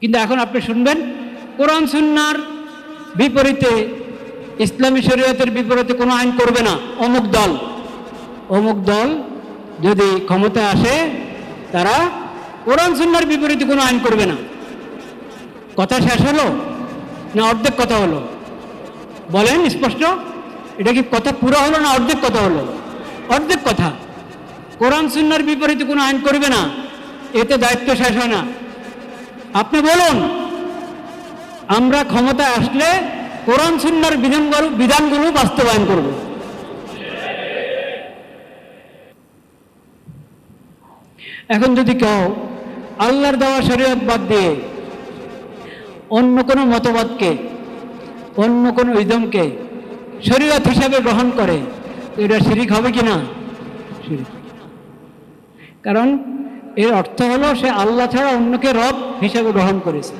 কিন্তু এখন আপনি শুনবেন, কোরআন সুন্নার বিপরীতে, ইসলামী শরীয়তের বিপরীতে কোনো আইন করবে না, অমুক দল। অমুক দল যদি ক্ষমতায় আসে, তারা কোরআন সুন্নার বিপরীতে কোনো আইন করবে না। কথা শেষ হলো? না অর্ধেক কথা হলো? বলেন, স্পষ্ট? এটা কি কথা পুরো হলো না অর্ধেক কথা হলো? অর্ধেক কথা। কোরআন সুন্নার বিপরীতে কোনো আইন করবে না, এতে দায়িত্ব শেষ হয় না। আপনি বলুন, আমরা ক্ষমতায় আসলে কোরআন সুন্নার বিধানগুলো বিধানগুলো বাস্তবায়ন করব। এখন যদি কেউ আল্লাহর দেওয়া শরীয়ত বাদ দিয়ে অন্য কোনো মতবাদকে, অন্য কোনো ইদমকে শরীয়ত হিসাবে গ্রহণ করে এটা শিরিক হবে কি না? কারণ এর অর্থ হলো সে আল্লাহ ছাড়া অন্যকে রব হিসাবে গ্রহণ করেছে।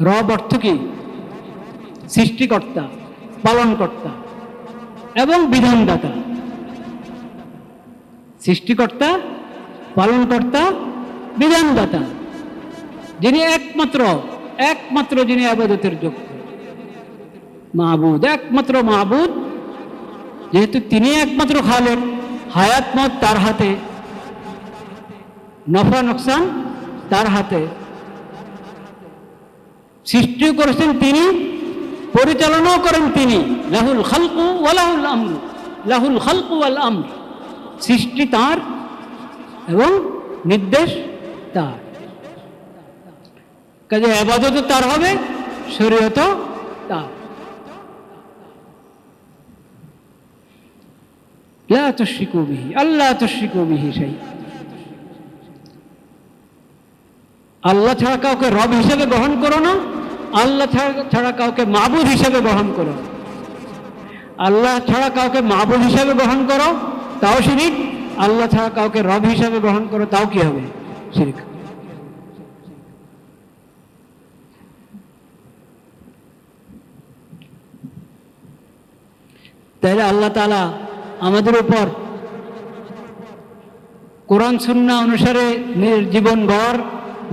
রব অর্থ কি? সৃষ্টিকর্তা, পালনকর্তা এবং বিধানদাতা। সৃষ্টিকর্তা, পালনকর্তা, বিধানদাতা, যিনি একমাত্র একমাত্র যিনি আবাদতের যোগ্য। মাহবুদ, একমাত্র মাহবুদ, যেহেতু তিনি একমাত্র খালেন হায়াত মত তার হাতে, নফা নোকসান তার হাতে। সৃষ্টি করেছেন তিনি, পরিচালনাও করেন তিনি। লাহুল খালকু ওয়ালাহুল আমরু, লাহুল খালকু ওয়াল আমর। সৃষ্টি তার এবং নির্দেশ তার। কাজে আবাদত তার হবে শরীয়ত তার। আল্লাহ আল্লাহ ছাড়া কাউকে রব হিসেবে গ্রহণ করো না আল্লাহ ছাড়া ছাড়া কাউকে মাবুদ হিসেবে গ্রহণ করো। আল্লাহ ছাড়া কাউকে মাবুদ হিসেবে গ্রহণ করো, তাও শিরিক। আল্লাহ ছাড়া কাউকে রব হিসেবে গ্রহণ করো, তাও কি হবে? শিরিক। তাহলে আল্লাহ তালা আমাদের উপর কোরআন সুন্না অনুসারে জীবন গড়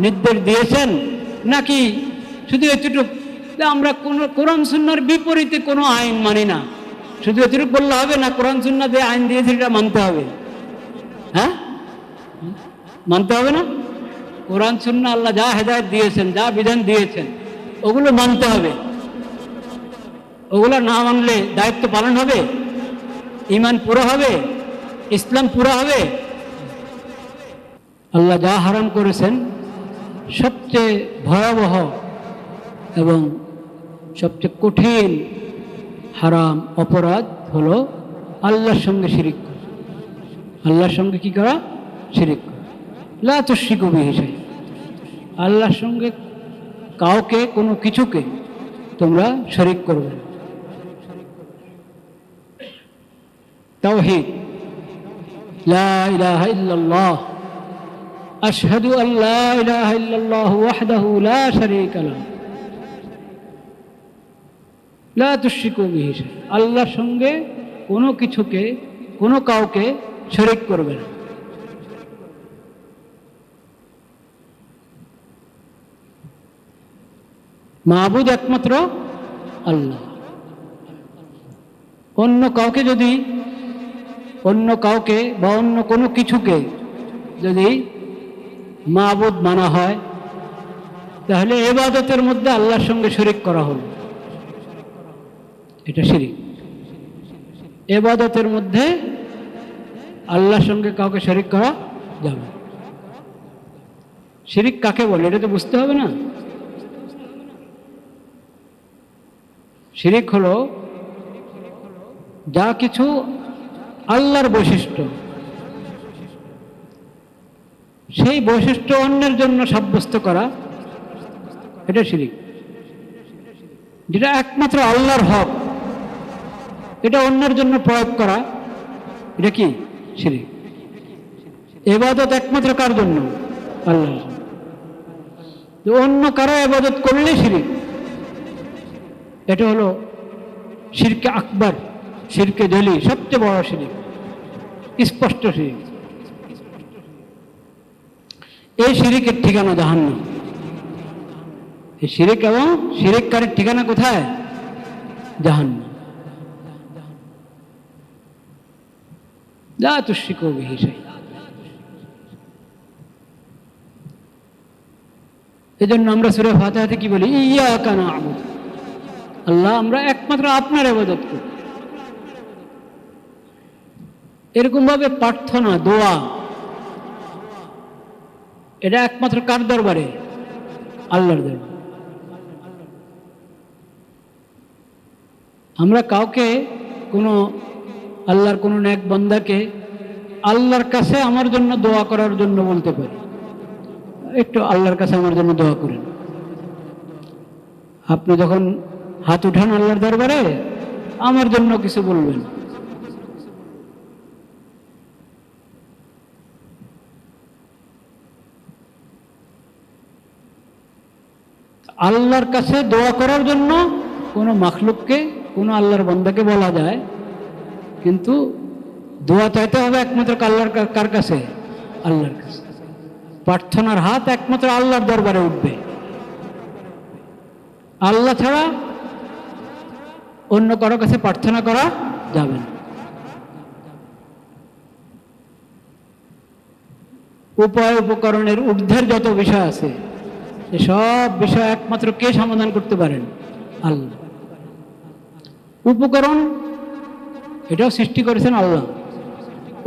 নির্দেশ দিয়েছেন, নাকি শুধু এতটুকু? আমরা কোনো, কোরআন সুন্নার বিপরীতে কোনো আইন মানি না। শুধু এতটুকু বললে হবে না, কোরআন সুন্না যে আইন দিয়েছে এটা মানতে হবে। হ্যাঁ? মানতে হবে না? কোরআন সুন্না আল্লাহ যা হেদায়ত দিয়েছেন, যা বিধান দিয়েছেন, ওগুলো মানতে হবে। ওগুলো না মানলে দায়িত্ব পালন হবে? ইমান পুরো হবে? ইসলাম পুরো হবে? আল্লাহ যা হারাম করেছেন, সবচেয়ে ভয়াবহ এবং সবচেয়ে কঠিন হারাম অপরাধ হলো আল্লাহর সঙ্গে শিরিক আল্লাহর সঙ্গে কি করা? শিরিক করা। লা বিহি শাইআ। আল্লাহর সঙ্গে কাউকে, কোনো কিছুকে তোমরা শরিক করবে না। توحيد لا إله إلا الله أشهد أن لا إله إلا الله وحده لا شريك له لا تشركوا به شيئا আল্লাহর সঙ্গে কোনো কিছুকে কোনো কাউকে শরিক করবে না মাহবুদ একমাত্র আল্লাহ অন্য কাউকে যদি অন্য কাউকে বা অন্য কোনো কিছুকে যদি মাবুদ মানা হয়, তাহলে এবাদতের মধ্যে আল্লাহর সঙ্গে শরিক করা হল। এটা শিরিক। এবাদতের মধ্যে আল্লাহর সঙ্গে কাউকে শরিক করা যাবে। শিরিক কাকে বলে, এটা তো বুঝতে হবে না? শিরিক হলো যা কিছু আল্লাহর বৈশিষ্ট্য। সেই বৈশিষ্ট্য অন্যের জন্য সাব্যস্ত করা, এটা শিরিক। যেটা একমাত্র আল্লাহর হক, এটা অন্যের জন্য প্রয়োগ করা, এটা কি? শিরিক। এবাদত একমাত্র কার জন্য? আল্লাহর অন্য কারও এবাদত করলে শিরিক। এটা হলো শিরকে আকবর। শিরকে জলি, সবচেয়ে বড় শিরিক স্পষ্ট শিরিক এই শিরিকের ঠিকানা জাহান্নাম। এই শিরিক এবং শিরিককারীর ঠিকানা কোথায়? জাহান্নাম। যা তুষ্টিক বিহিসাই এই জন্য আমরা সুরে ফাতেহাতে কি বলি? ইয়া কানা আবুদ আল্লাহ আমরা একমাত্র আপনার আবাদত করি। এরকম ভাবে প্রার্থনা, দোয়া। এটা একমাত্র কার দরবারে? আল্লাহর দরবারে। আমরা কাউকে কোনো আল্লাহর কোনো ন্যাক বন্দাকে আল্লাহর কাছে আমার জন্য দোয়া করার জন্য বলতে পারি। একটু আল্লাহর কাছে আমার জন্য দোয়া করেন। আপনি যখন হাত উঠান আল্লাহর দরবারে, আমার জন্য কিছু বলবেন। আল্লাহর কাছে দোয়া করার জন্য কোনো মাখলুককে, কোনো আল্লাহর বন্দাকে বলা যায়। কিন্তু দোয়া চাইতে হবে একমাত্র আল্লাহর কার কাছে? আল্লাহর কাছে। প্রার্থনার হাত একমাত্র আল্লাহর দরবারে উঠবে। আল্লাহ ছাড়া অন্য কারও কাছে প্রার্থনা করা যাবে না। উপায় উপকরণের ঊর্ধ্বের যত বিষয় আছে সব বিষয় একমাত্র কে সমাধান করতে পারেন? আল্লাহ। উপকরণ, এটাও সৃষ্টি করেছেন আল্লাহ।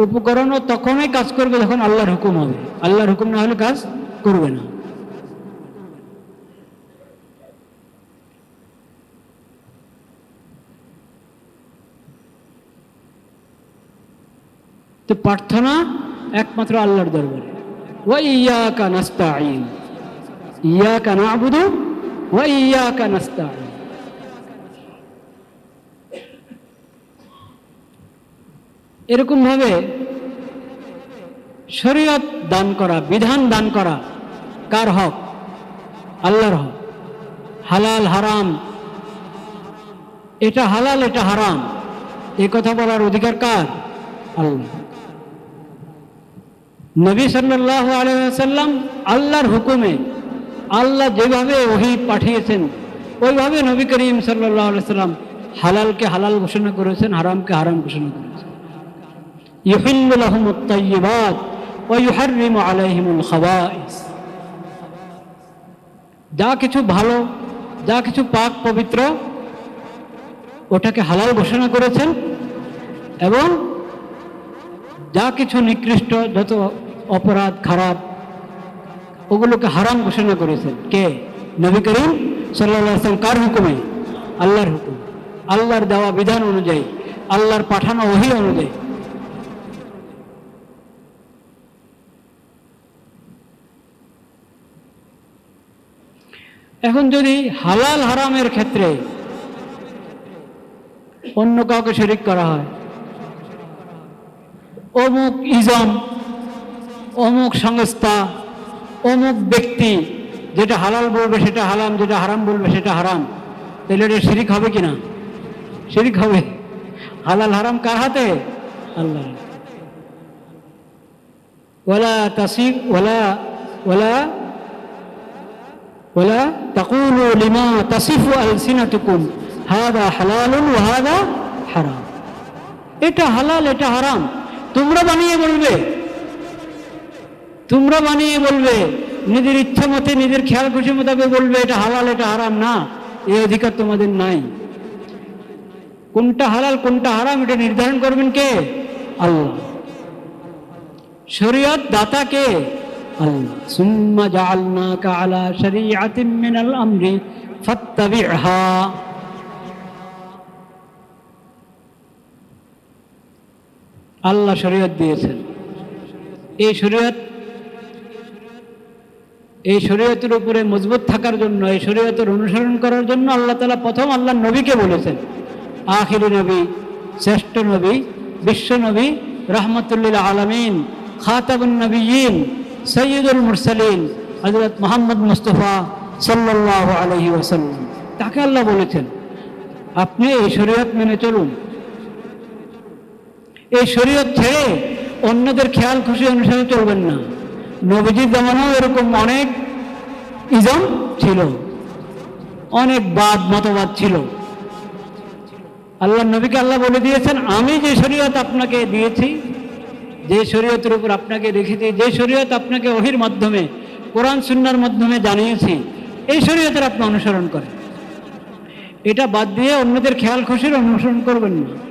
উপকরণও তখনই কাজ করবে যখন আল্লাহর হুকুম হবে। আল্লাহর হুকুম না হলে কাজ করবে না। তো প্রার্থনা একমাত্র আল্লাহর দরবারে। ওয়া ইয়াকা এরকম ভাবে শরীয়ত দান করা, বিধান দান করা কার হক? আল্লাহর হক। হালাল, হারাম। এটা হালাল, এটা হারাম। এ কথা বলার অধিকার কার? আল্লাহ। নবী সাল্লাহ আলাইসাল্লাম আল্লাহর হুকুমে আল্লাহ যেভাবে ওহি পাঠিয়েছেন, ওইভাবে নবী করিম সাল্লাম হালালকে হালাল ঘোষণা করেছেন, হারামকে হারাম ঘোষণা করেছেন। যা কিছু ভালো, যা কিছু পাক পবিত্র, ওটাকে হালাল ঘোষণা করেছেন এবং যা কিছু নিকৃষ্ট, যত অপরাধ, খারাপ ওগুলোকে হারাম ঘোষণা করেছেন। কে? নবী করিম সাল্লাম কার হুকুমে? আল্লাহর হুকুম। আল্লাহর দেওয়া বিধান অনুযায়ী, আল্লাহর পাঠানো ওহি অনুযায়ী। এখন যদি হালাল হারামের ক্ষেত্রে অন্য কাউকে শরিক করা হয়, অমুক ইজম, অমুক সংস্থা অমুক ব্যক্তি যেটা হালাল বলবে সেটা হালাম, যেটা হারাম বলবে সেটা হারাম। তাহলে এটা শিরিক হবে কিনা শিরিক হবে। হালাল হারাম কার হাতে? আল্লাহ ওলা তাসিক ওলা ওলা ওলা তাকুলু লিমা তাসিফু আলসিনাতুকুম। হাদা হালালুন হাদা হারাম। এটা হালাল, এটা হারাম। তোমরা বানিয়ে বলবে তোমরা বানিয়ে বলবে, নিজের ইচ্ছা মতে, নিজের খেয়াল খুশি মোতাবেক বলবে, এটা হালাল, এটা হারাম, না এই অধিকার তোমাদের নাই। কোনটা হালাল, কোনটা হারাম, এটা নির্ধারণ করবেন কে? আল্লাহ। শরীয়ত দাতা কে? আল্লাহ। আল্লাহ শরীয়ত দিয়েছেন। এই শরীয়ত এই শরীয়তের উপরে মজবুত থাকার জন্য, এই শরীয়তের অনুসরণ করার জন্য আল্লাহ তালা প্রথম আল্লাহ নবীকে বলেছেন। আখিরি নবী, শ্রেষ্ঠ নবী, বিশ্ব নবী, রহমতুল্লিল আলমিন খাতাবুল নবীন সৈয়দুল মুরসালিন হজরত মোহাম্মদ মুস্তফা সাল্লাহ আলহি ওসাল্লাম তাকে আল্লাহ বলেছেন, আপনি এই শরীয়ত মেনে চলুন। এই শরীয়ত ছেড়ে অন্যদের খেয়াল খুশি অনুসারে চলবেন না। নবীজির জামানাও এরকম অনেক ইজম ছিল। অনেক বাদ, মতবাদ ছিল। আল্লাহ নবীকে আল্লাহ বলে দিয়েছেন, আমি যে শরীয়ত আপনাকে দিয়েছি, যে শরীয়তের উপর আপনাকে রেখেছি, যে শরীয়ত আপনাকে ওহির মাধ্যমে, কোরআন, সুন্নার মাধ্যমে জানিয়েছি, এই শরীয়তের আপনি অনুসরণ করেন। এটা বাদ দিয়ে অন্যদের খেয়াল খুশির অনুসরণ করবেন না।